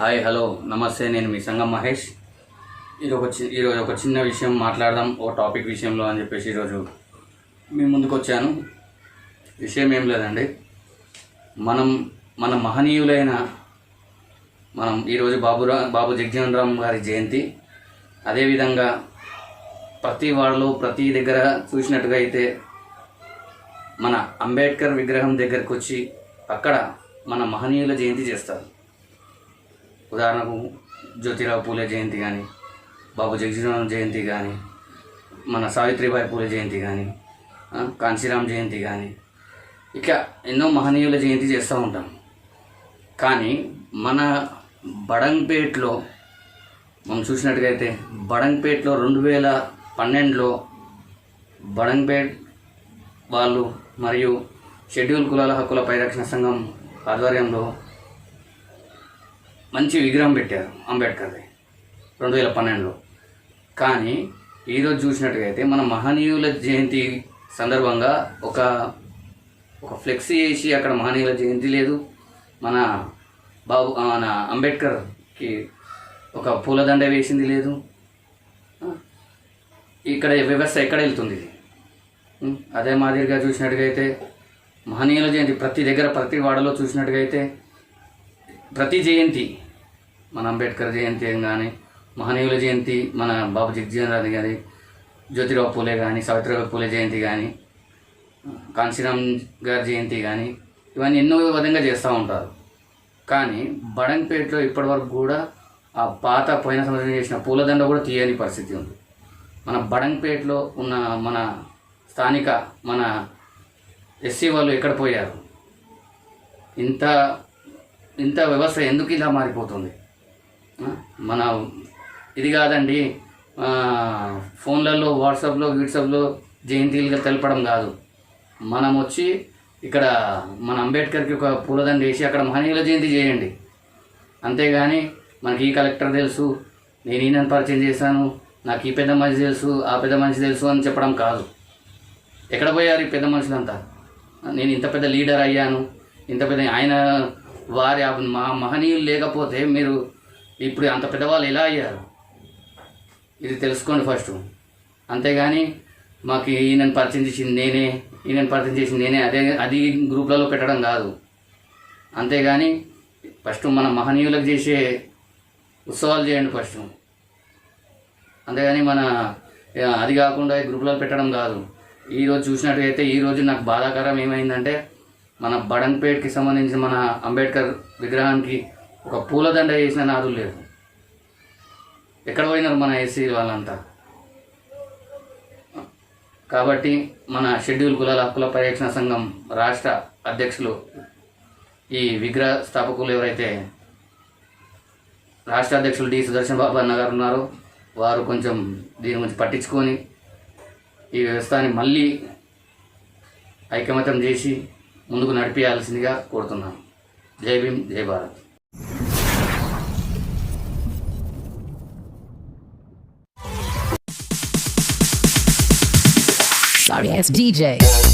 Hi hello నమస్తే నేను మీ సంగం మహేష్. ఇది ఒక చి ఈరోజు ఒక చిన్న విషయం మాట్లాడదాం ఒక టాపిక్ విషయంలో అని చెప్పేసి ఈరోజు మీ ముందుకు వచ్చాను. విషయం ఏం లేదండి. మనం మన మహనీయులైన మనం ఈరోజు బాబురా బాబు జగజీవన్ రామ్ గారి జయంతి. అదేవిధంగా ప్రతి వాళ్ళు ప్రతి దగ్గర చూసినట్టుగా అయితే మన అంబేద్కర్ విగ్రహం దగ్గరకు వచ్చి అక్కడ మన మహనీయుల జయంతి చేస్తారు. ఉదాహరణకు జ్యోతిరావు పూలే జయంతి కానీ బాబు జగజీవన్ జయంతి కానీ మన సావిత్రిబాయి పూలే జయంతి కానీ కాంశీరామ్ జయంతి కానీ ఇక ఎన్నో మహనీయుల జయంతి చేస్తూ ఉంటాం. కానీ మన బడంగ్పేట్లో మనం చూసినట్టుగైతే అయితే బడంగ్పేట్లో రెండు వేల పన్నెండులో బడంగ్పేట్ వాళ్ళు మరియు షెడ్యూల్ కులాల హక్కుల పరిరక్షణ సంఘం ఆధ్వర్యంలో మంచి విగ్రహం పెట్టారు అంబేద్కర్ది రెండు వేల పన్నెండులో. కానీ ఈరోజు చూసినట్టుగా అయితే మన మహనీయుల జయంతి సందర్భంగా ఒక ఒక ఫ్లెక్సీ వేసి అక్కడ మహనీయుల జయంతి లేదు. మన బాబు మన అంబేద్కర్కి ఒక పూలదండ వేసింది లేదు. ఇక్కడ వ్యవస్థ ఎక్కడ వెళ్తుంది ఇది? అదే మాదిరిగా చూసినట్టుగైతే అయితే మహనీయుల జయంతి ప్రతి దగ్గర ప్రతి వాడలో చూసినట్టుగైతే అయితే ప్రతి జయంతి మన అంబేద్కర్ జయంతి కానీ మహనీయుల జయంతి మన బాబు జగ్జీవన్ గారి జ్యోతిరావు పూలే కానీ సావిత్రిబాయి పూలే జయంతి కానీ కాంశీరామ్ గారి జయంతి కానీ ఇవన్నీ ఎన్నో విధంగా చేస్తూ ఉంటారు. కానీ బడంపేటలో ఇప్పటివరకు కూడా ఆ పాత పోయిన సంవత్సరం చేసిన పూలదండ కూడా తీయని పరిస్థితి ఉంది. మన బడంపేటలో ఉన్న మన స్థానిక మన ఎస్సీ వాళ్ళు ఎక్కడ పోయారు? ఇంత ఇంత వ్యవస్థ ఎందుకు ఇలా మారిపోతుంది? మన ఇది కాదండి ఫోన్లలో వాట్సాప్లో వాట్సాప్లో జయంతిలుగా తెలపడం కాదు. మనం వచ్చి ఇక్కడ మన అంబేద్కర్కి ఒక పూలదండ వేసి అక్కడ మహనీయుల జయంతి చేయండి. అంతేగాని మనకి ఈ కలెక్టర్ తెలుసు నేను ఈయన పరిచయం చేశాను నాకు ఈ పెద్ద మనిషి తెలుసు ఆ పెద్ద మనిషి తెలుసు అని చెప్పడం కాదు. ఎక్కడ పోయారు ఈ పెద్ద మనుషులంతా? నేను ఇంత పెద్ద లీడర్ అయ్యాను ఇంత పెద్ద ఆయన వారి ఆ మా మహనీయులు లేకపోతే మీరు ఇప్పుడు అంత పెద్దవాళ్ళు ఎలా అయ్యారు? ఇది తెలుసుకోండి ఫస్ట్. అంతేగాని మాకు ఈయనని పరిచయం చేసింది నేనే ఈయనని పరిచయం చేసింది నేనే. అదే అది గ్రూప్లలో పెట్టడం కాదు. అంతేగాని ఫస్ట్ మన మహనీయులకు చేసే ఉత్సవాలు చేయండి ఫస్ట్. అంతేగాని మన అది కాకుండా ఈ గ్రూపులలో పెట్టడం కాదు. ఈరోజు చూసినట్టయితే ఈరోజు నాకు బాధాకరం ఏమైందంటే మన బడంపేట్కి సంబంధించిన మన అంబేద్కర్ విగ్రహానికి ఒక పూలదండ వేసిన నాదు లేదు ఎక్కడ పోయినారు మన ఎస్సీ వాళ్ళంతా? కాబట్టి మన షెడ్యూల్ కులాల హక్కుల పరిరక్షణ సంఘం రాష్ట్ర అధ్యక్షులు ఈ విగ్రహ స్థాపకులు ఎవరైతే రాష్ట్ర అధ్యక్షులు డి సుదర్శన్ బాబు అన్న గారు ఉన్నారో వారు కొంచెం దీని గురించి పట్టించుకొని ఈ వ్యవస్థని మళ్ళీ ఐకమత్యం చేసి ముందుకు నడిపించాల్సిందిగా కోరుతున్నాను. జై భీమ్ జై భారత్. Sorry ass DJ.